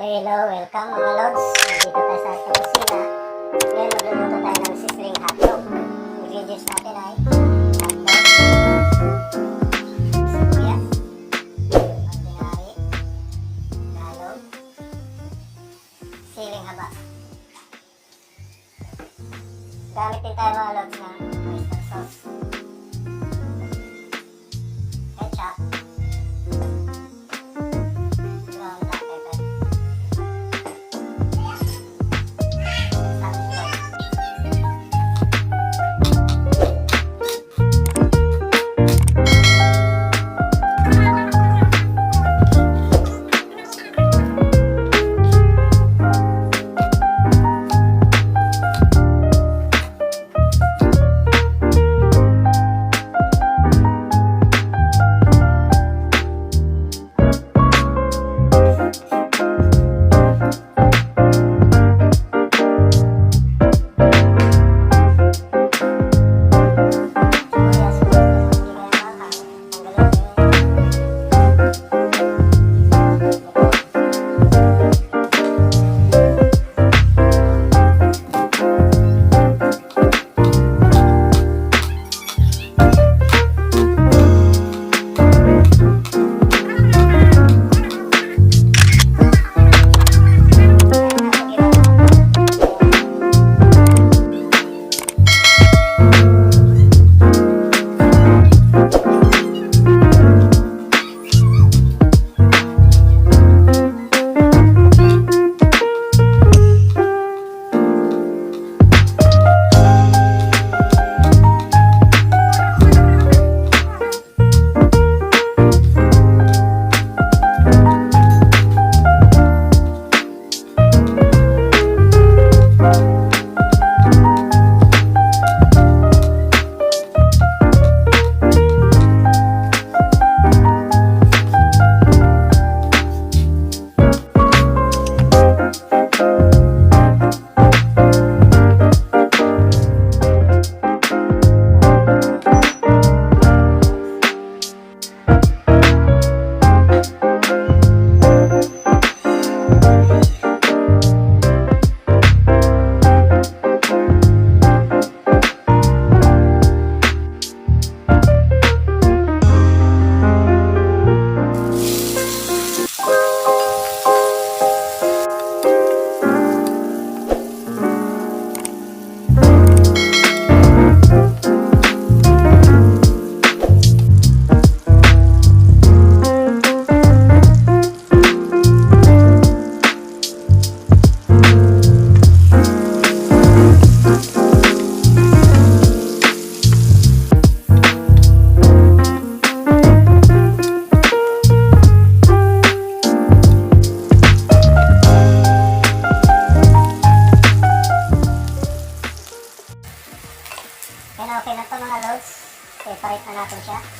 Okay, hello. Welcome mga lods. Nandito tayo sa ating kusina. Ngayon, magluluto tayo ng sizzling hotdog. Ingredients natin ay 等一。